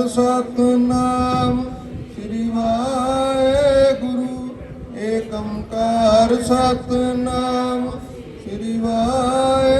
ਜਪ ਸਤਨਾਮ ਸ੍ਰੀ ਵਾਹਿਗੁਰੂ। ਏਕੰਕਾਰ ਸਤਨਾਮ ਸ੍ਰੀ ਵਾਹਿਗੁਰੂ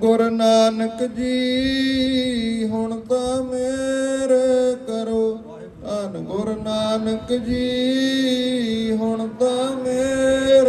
ਗੁਰ ਨਾਨਕ ਜੀ ਹੁਣ ਤਾਂ ਮੇਰ ਕਰੋ। ਧੰਨ ਗੁਰ ਨਾਨਕ ਜੀ ਹੁਣ ਤਾਂ ਮੇਰ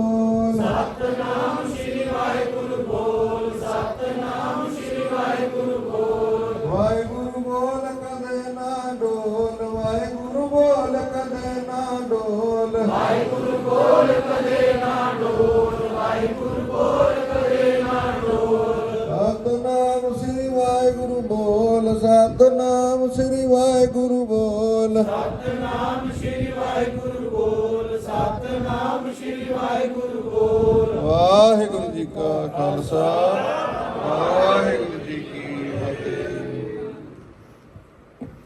ਵਾਹਿਗੁਰੂ ਕੋਲ ਕਦੇ ਨਾ ਡੋਲ ਵਾਹਿਗੁਰੂ ਕੋਲ ਕਦੇ ਨਾ ਡੋਲ ਸਤਨਾਮ ਸ੍ਰੀ ਵਾਹਿਗੁਰੂ ਬੋਲ ਸਤਨਾਮ ਸ੍ਰੀ ਵਾਹਿਗੁਰੂ ਬੋਲ। ਸਤਨਾਮ ਸ੍ਰੀ ਵਾਹਿਗੁਰੂ ਬੋਲ ਸਤਨਾਮ ਸ੍ਰੀ ਵਾਹਿਗੁਰੂ ਬੋਲ। ਵਾਹਿਗੁਰੂ ਜੀ ਕਾ ਖਾਲਸਾ ਵਾਹਿਗੁਰੂ